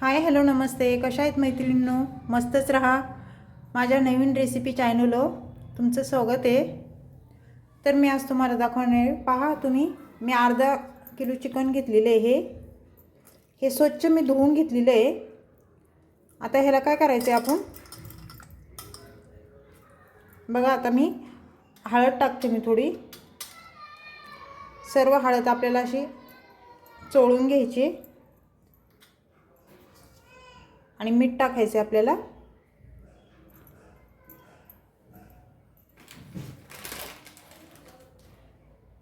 Hi hello नमस्ते. कशा आहेत मैत्रिणींनो? मस्तच राहा. माझ्या नवीन रेसिपी चॅनलो तुमचं स्वागत आहे. तर मी आज तुम्हाला दाखवणार पहा तुम्ही मी अर्धा किलो चिकन घेतलेलं आहे. हे हे स्वच्छ मी धुवून घेतलेलं आहे. आता ह्याला काय करायचं आहे आपण? बघा आता मी हळद टाकते मी थोडी. सर्व हळद आपल्याला अशी चोळून घ्यायची. आणि मीठ टाकायचे आपल्याला.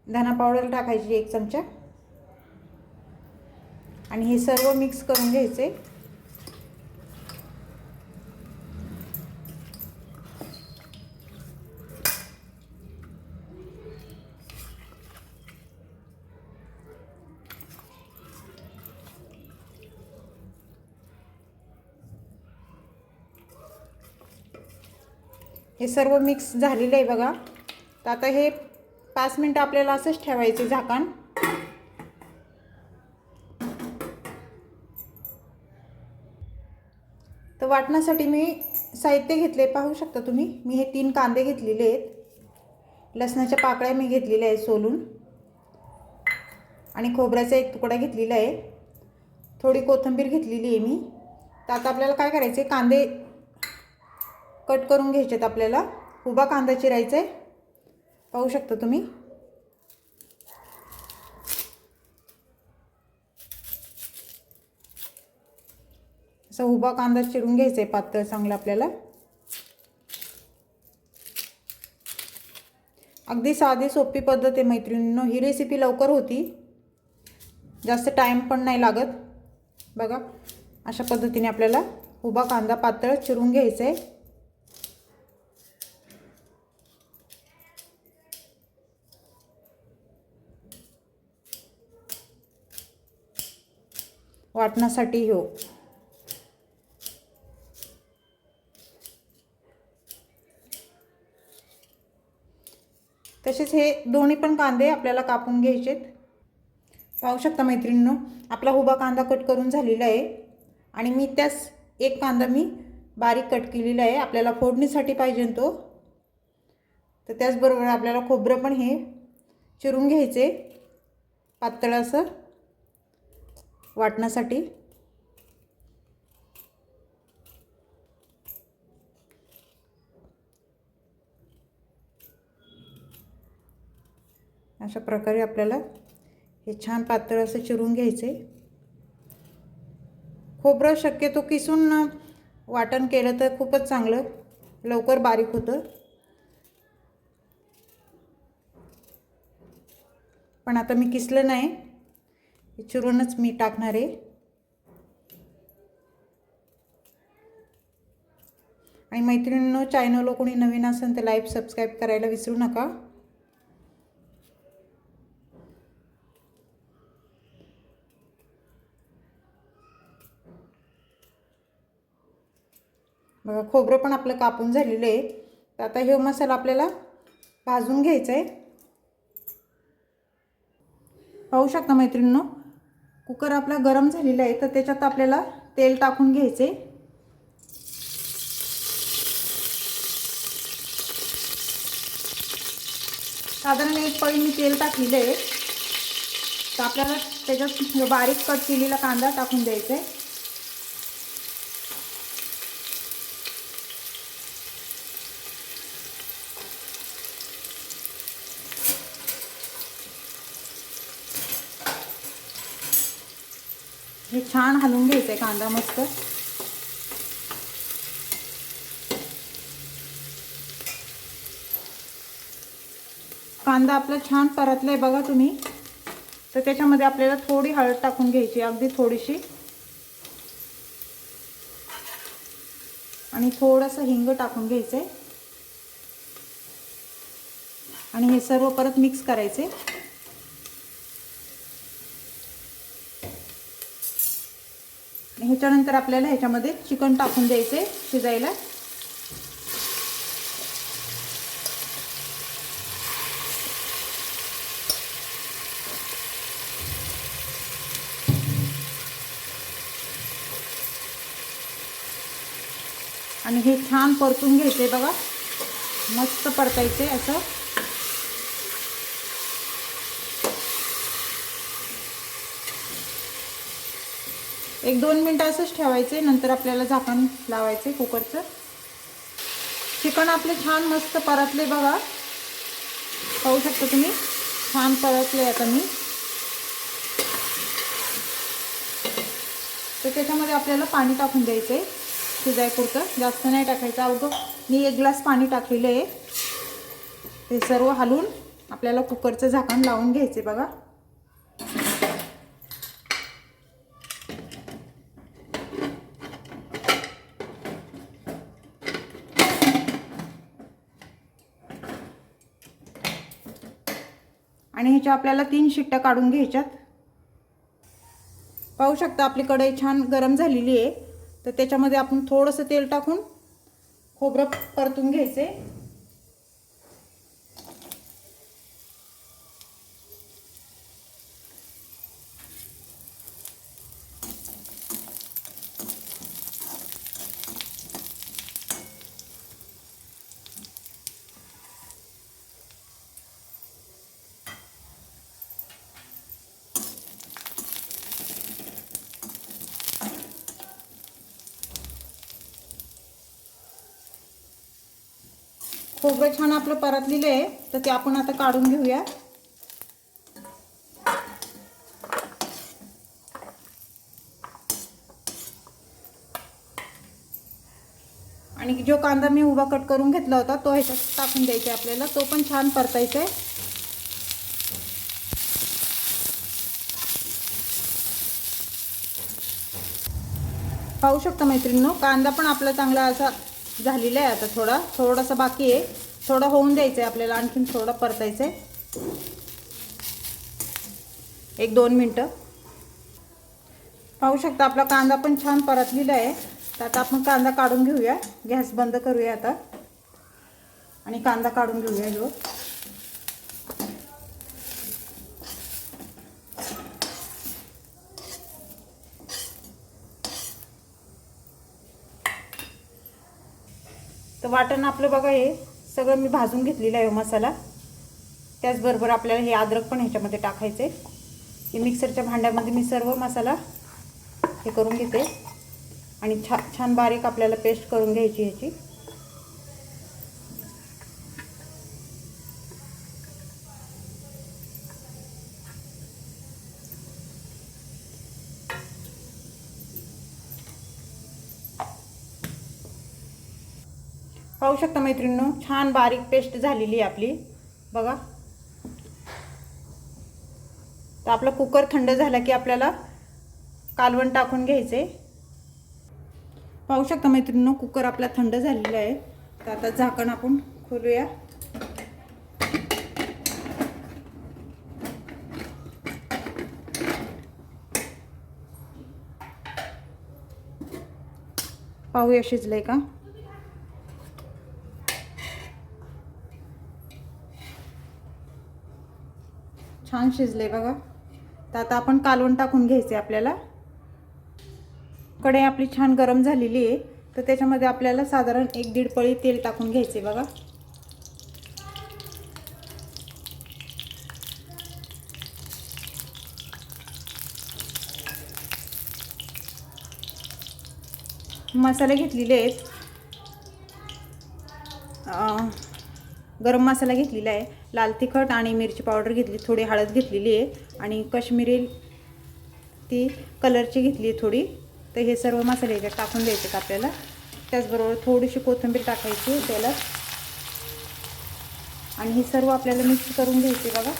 धना पावडर टाकायची एक चमचा. आणि हे सर्व मिक्स करून घ्यायचे. हे सर्व मिक्स झालेलं आहे बघा. तर आता हे पाच मिनटं आपल्याला असंच ठेवायचे झाकण. तर वाटण्यासाठी मी साहित्य घेतले पाहू शकता तुम्ही? मी हे तीन कांदे घेतलेले आहेत. लसणाच्या पाकळ्या मी घेतलेल्या आहेत सोलून. आणि खोबऱ्याचा एक तुकडा घेतलेला आहे. थोडी कोथिंबीर घेतलेली आहे मी. तर आता आपल्याला काय करायचे कांदे कट करून घ्यायचेत आपल्याला. उभा कांदा चिरायचा आहे पाहू शकता तुम्ही? असा उभा कांदा चिरून घ्यायचा आहे पातळ चांगला आपल्याला. अगदी साधी सोपी पद्धत आहे मैत्रिणींनो. ही रेसिपी लवकर होती. जास्त टाईम पण नाही लागत. बघा अशा पद्धतीने आपल्याला उभा कांदा पातळ चिरून घ्यायचा आहे वाटण्यासाठी हो. तसेच हे दोन्ही पण कांदे आपल्याला कापून घ्यायचेत. पाहू शकता मैत्रिणींनो आपला उभा कांदा कट करून झालेला आहे आणि मी त्यास एक कांदा मी बारीक कट केलेला आहे. आपल्याला फोडणीसाठी पाहिजे तो. तर त्याचबरोबर आपल्याला खोबरं पण हे चिरून घ्यायचे. पातळ असं. वाटण्यासाठी? अशा प्रकारे आपल्याला हे छान पातळ असं चिरून घ्यायचे. खोबरं शक्यतो किसून वाटण केलं तर खूपच चांगलं. लवकर बारीक होतं. पण आता मी किसलं नाही. चिरूनच मी टाकणार आहे. आणि मैत्रिणींनो चॅनलवर कोणी नवीन असेल तर लाईव्ह सबस्क्राईब करायला विसरू नका. बघा खोबरं पण आपलं कापून झालेलं आहे. तर आता हे मसाला आपल्याला भाजून घ्यायचा आहे पाहू शकता मैत्रिणींनो? कुकर आपला गरम झालेला आहे तर त्याच्यात आपल्याला तेल टाकून घ्यायचे. साधारण एक पळी मी तेल टाकलेलं आहे. तर आपल्याला त्याच्यात बारीक कट केलेला कांदा टाकून द्यायचा आहे हे छान हलवून घ्यायचं आहे कांदा मस्त. कांदा आपला छान परतला आहे बघा तुम्ही. तर त्याच्यामध्ये आपल्याला थोडी हळद टाकून घ्यायची अगदी थोडीशी. आणि थोडंसं हिंग टाकून घ्यायचं आहे आणि हे सर्व परत मिक्स करायचे ह्याच्यानंतर आपल्याला ह्याच्यामध्ये चिकन टाकून द्यायचे शिजायला. आणि हे छान परतून घ्यायचे बघा. मस्त परतायचे असं. एक दोन मिनटं असंच ठेवायचे नंतर आपल्याला झाकण लावायचे कुकरचं. चिकन आपले छान मस्त परतले बघा. पाहू शकता तुम्ही छान परतले आता मी. तर त्याच्यामध्ये आपल्याला पाणी टाकून द्यायचं आहे शिजायपुरतं. जास्त नाही टाकायचं. अवघं मी एक ग्लास पाणी टाकलेलं आहे. ते सर्व हलवून आपल्याला कुकरचं झाकण लावून घ्यायचे बघा. आणि ह्याच्या आपल्याला तीन शिट्ट्या काढून घ्यायच्यात. पाहू शकता आपली कढई छान गरम झालेली आहे. तर त्याच्यामध्ये आपण थोडंसं तेल टाकून खोबरं परतून घ्यायचे खोबरं छान आपलं परतलेलं आहे तर ते आपण आता काढून घेऊया. आणि जो कांदा मी उभा कट करून घेतला होता तो ह्याच्यात टाकून द्यायचा आहे आपल्याला. तो पण छान परतायचा आहे. पाहू शकता मैत्रिणीनो कांदा पण आपला चांगला असा झालेला आहे आता थोडा. थोडासा बाकी आहे. थोडा होऊन द्यायचं आहे आपल्याला. आणखीन थोडं परतायचं आहे एक दोन मिनटं. पाहू शकता आपला कांदा पण छान परतलेला आहे. तर आता आपण कांदा काढून घेऊया. गॅस बंद करूया आता. आणि कांदा काढून घेऊया जो. तर वाटण आपलं बघा हे सगळं मी भाजून घेतलेलं आहे हो मसाला. त्याचबरोबर आपल्याला हे अद्रक पण ह्याच्यामध्ये टाकायचं. आहे हे मिक्सरच्या भांड्यामध्ये मी सर्व मसाला हे करून घेते. आणि छा छान बारीक आपल्याला पेस्ट करून घ्यायची ह्याची. शकता मैत्रिणींनो? छान बारीक पेस्ट झालेली आहे आपली. बघा. तर आपला कुकर थंड झाला की आपल्याला कालवण टाकून घ्यायचे. पाहू शकता मैत्रिणींनो कुकर आपला थंड झालेला आहे. तर आता झाकण आपण खोलूया. पाहूया शिजलंय का? छान शिजले बघा. तर आता आपण कालवण टाकून घ्यायचे आपल्याला. कढई आपली छान गरम झालेली आहे. तर त्याच्यामध्ये आपल्याला साधारण एक दीड पळी तेल टाकून घ्यायचे बघा. मसाले घेतलेले आहेत. गरम मसाला घेतलेला आहे. लाल तिखट आणि मिरची पावडर घेतली थोडी हळद घेतलेली आहे. आणि कश्मीरी ती कलरची घेतली आहे थोडी. तर हे सर्व मसाले याच्यात टाकून द्यायचे आपल्याला. त्याचबरोबर थोडीशी कोथिंबीर टाकायची त्याला. आणि हे सर्व आपल्याला मिक्स करून घ्यायचे बघा.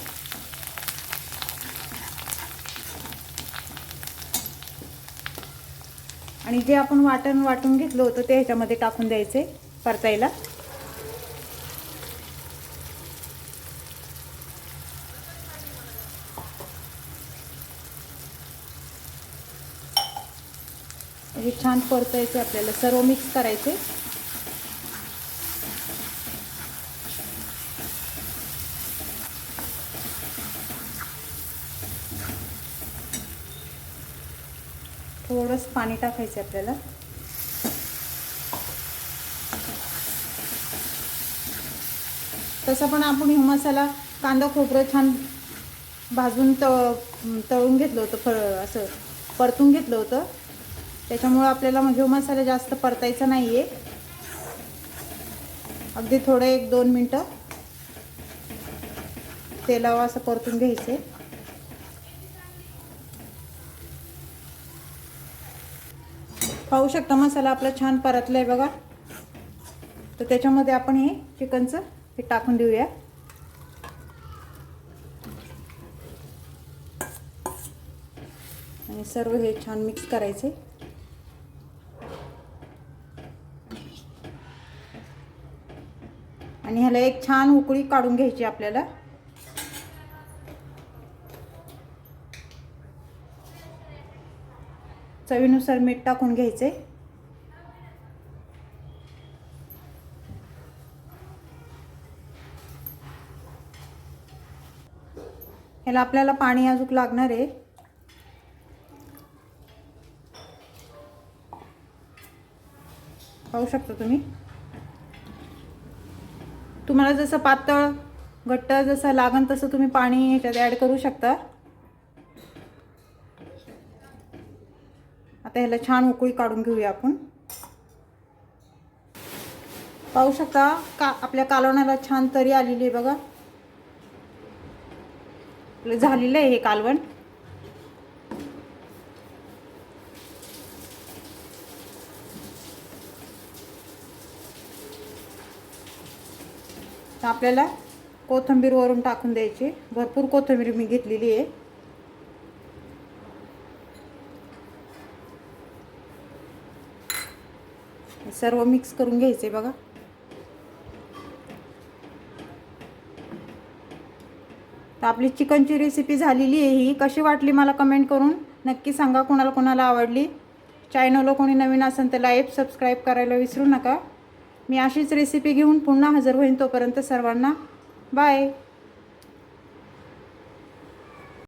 आणि जे आपण वाटण वाटून घेतलं होतं ते ह्याच्यामध्ये टाकून द्यायचे परतायला. हे छान परतायचे आपल्याला. सर्व मिक्स करायचे. थोडंच पाणी टाकायचं आपल्याला. तसं पण आपण हे मसाला कांदा खोबरं छान भाजून त तळून घेतलं होतं फळ असं परतून घेतलं होतं. त्याच्यामुळं आपल्याला म्हणजे मसाला जास्त परतायचा नाही आहे अगदी थोडं एक दोन मिनटं. तेलावर असं परतून घ्यायचे. पाहू शकता मसाला आपला छान परतला आहे बघा. तर त्याच्यामध्ये आपण हे चिकनचं हे टाकून देऊया. आणि सर्व हे छान मिक्स करायचे. आणि ह्याला एक छान उकळी काढून घ्यायची आपल्याला. चवीनुसार मीठ टाकून घ्यायचे. ह्याला आपल्याला पाणी अजून लागणार आहे. पाहू शकता तुम्ही? तुम्हाला जसं पातळ घट्ट जसं लागन तसं तुम्ही पाणी ह्याच्यात ॲड करू शकता. आता ह्याला छान उकळी काढून घेऊया आपण. पाहू शकता का आपल्या कालवणाला छान तरी आलेली आहे बघा. झालेलं आहे हे कालवण. तर आपल्याला कोथंबीर वरून टाकून द्यायची. भरपूर कोथिंबीर मी घेतलेली आहे. सर्व मिक्स करून घ्यायचे बघा. तर आपली चिकनची रेसिपी झालेली आहे ही. कशी वाटली मला कमेंट करून नक्की सांगा कोणाला कोणाला आवडली. चॅनलला कोणी नवीन असेल तर लाईक सबस्क्राईब करायला विसरू नका. मी अशीच रेसिपी घेऊन पुन्हा हजर होईन तोपर्यंत सर्वांना बाय